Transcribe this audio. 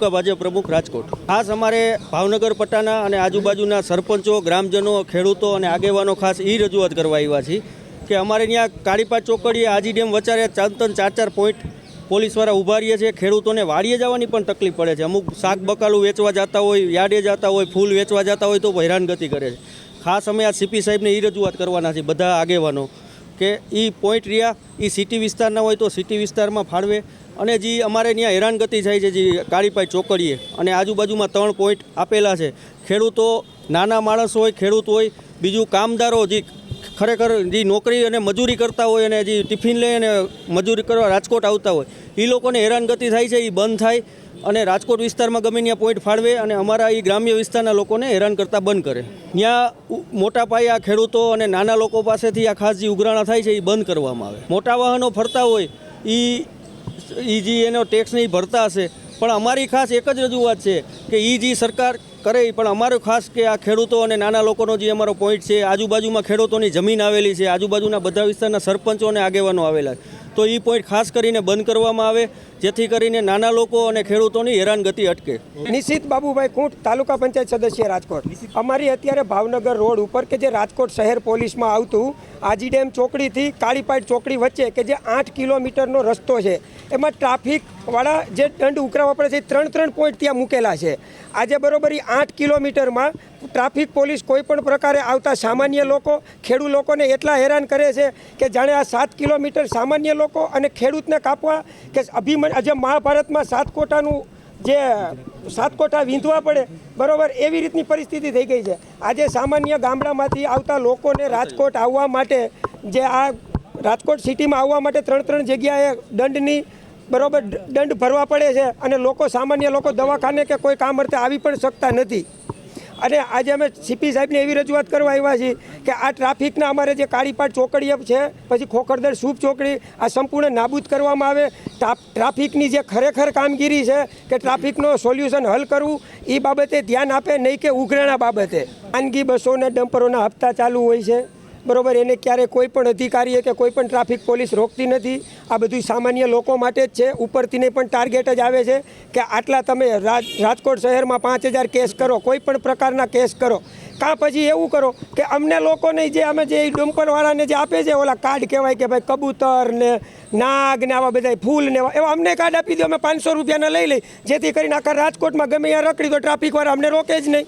ભાજપ પ્રમુખ રાજકોટ. ખાસ અમારે ભાવનગર પટ્ટાના અને આજુબાજુના સરપંચો, ગ્રામજનો, ખેડૂતો અને આગેવાનો ખાસ એ રજૂઆત કરવા આવ્યા છીએ કે અમારે ત્યાં કાળીપા ચોકડીએ આજી ડેમ વચારે ચાર ત્રણ ચાર ચાર પોઈન્ટ પોલીસવાળા ઊભા રહીએ છીએ, ખેડૂતોને વાડીએ જવાની પણ તકલીફ પડે છે. અમુક શાક બકાલું વેચવા જતા હોય, યાર્ડે જતા હોય, ફૂલ વેચવા જતા હોય તો હેરાનગતિ કરે છે. ખાસ અમે આ સીપી સાહેબને એ રજૂઆત કરવાના છે બધા આગેવાનો, કે એ પોઈન્ટ રહ્યા એ સિટી વિસ્તારના હોય તો સિટી વિસ્તારમાં ફાળવે અને જે અમારે ત્યાં હેરાનગતિ થાય છે જે કાળીપાઈ ચોકડીએ અને આજુબાજુમાં ત્રણ પોઈન્ટ આપેલા છે. ખેડૂતો, નાના માણસ હોય, ખેડૂત હોય, બીજું કામદારો જે ખરેખર જે નોકરી અને મજૂરી કરતા હોય અને જે ટિફિન લઈ અને મજૂરી કરવા રાજકોટ આવતા હોય, એ લોકોને હેરાનગતિ થાય છે, એ બંધ થાય અને રાજકોટ વિસ્તારમાં ગમે ત્યાં પોઈન્ટ ફાળવે અને અમારા એ ગ્રામ્ય વિસ્તારના લોકોને હેરાન કરતા બંધ કરે. ત્યાં મોટા પાયે આ ખેડૂતો અને નાના લોકો પાસેથી આ ખાસ જે ઉઘરાણા થાય છે, એ બંધ કરવામાં આવે. મોટા વાહનો ફરતા હોય એ એ જે એનો ટેક્સ નહીં ભરતા હશે. પણ અમારી ખાસ એક જ રજૂઆત છે કે એ જે સરકાર કરે, પણ અમારો ખાસ કે આ ખેડૂતો અને નાના લોકોનો જે અમારો પોઈન્ટ છે, આજુબાજુમાં ખેડૂતોની જમીન આવેલી છે, આજુબાજુના બધા વિસ્તારના સરપંચો અને આગેવાનો આવેલા છે. તો એ પોઈન્ટ ખાસ કરીને બંધ કરવામાં આવે, જેથી કરીને નાના લોકો અને ખેડૂતોની હેરાનગતિ અટકે. નિશિત બાબુભાઈ કુંટ, તાલુકા પંચાયત સદસ્ય રાજકોટ. અમારી અત્યારે ભાવનગર રોડ ઉપર કે જે રાજકોટ શહેર પોલીસમાં આવતું, આજી ડેમ ચોકડીથી કાળીપાટ ચોકડી વચ્ચે કે જે આઠ કિલોમીટરનો રસ્તો છે, એમાં ટ્રાફિકવાળા જે દંડ ઉકરાવવા પડે છે ત્રણ ત્રણ પોઈન્ટ ત્યાં મૂકેલા છે. આજે બરોબર એ આઠ કિલોમીટરમાં ટ્રાફિક પોલીસ કોઈ પણ પ્રકારે આવતા સામાન્ય લોકો, ખેડૂત લોકોને એટલા હેરાન કરે છે કે જાણે આ સાત કિલોમીટર સામાન્ય લોકો અને ખેડૂતને કાપવા કે અભિમન આજે મહાભારતમાં સાત કોટાનું જે સાત કોટા વીંધવા પડે, બરોબર, એવી રીતની પરિસ્થિતિ થઈ ગઈ છે. આજે સામાન્ય ગામડામાંથી આવતા લોકોને રાજકોટ આવવા માટે, જે આ રાજકોટ સિટીમાં આવવા માટે ત્રણ ત્રણ જગ્યાએ દંડની, બરોબર દંડ ભરવા પડે છે અને લોકો, સામાન્ય લોકો દવાખાને કે કોઈ કામ અર્થે આવી પણ શકતા નથી. અને આજે અમે સીપી સાહેબને એવી રજૂઆત કરવા આવ્યા છીએ કે આ ટ્રાફિકના અમારે જે કાળીપાટ ચોકડી છે, પછી ખોખરદર સૂપ ચોકડી, આ સંપૂર્ણ નાબૂદ કરવામાં આવે. ટ્રાફિકની જે ખરેખર કામગીરી છે કે ટ્રાફિકનો સોલ્યુશન હલ કરવું એ બાબતે ધ્યાન આપે, નહીં કે ઉઘરાણા બાબતે. ખાનગી બસોને, ડમ્પરોના હપ્તા ચાલુ હોય છે. બરોબર, એને ક્યારે કોઈ પણ અધિકારીએ કે કોઈ પણ ટ્રાફિક પોલીસ રોકતી નથી. આ બધું સામાન્ય લોકો માટે જ છે. ઉપરથી નહીં પણ ટાર્ગેટ જ આવે છે કે આટલા તમે રાજ, રાજકોટ શહેરમાં પાંચ હજાર કેસ કરો, કોઈ પણ પ્રકારના કેસ કરો. કાં પછી એવું કરો કે અમને લોકોને જે અમે જે ડમ્પરવાળાને જે આપે છે, ઓલા કાર્ડ કહેવાય કે ભાઈ કબૂતર ને નાગ ને આવા બધા ફૂલ ને એવા અમને કાર્ડ આપી દો, અમે પાંચસો રૂપિયાના લઈ લઈ. જેથી કરીને આખા રાજકોટમાં ગમે ત્યાં રખડી તો ટ્રાફિકવાળા અમને રોકે જ નહીં.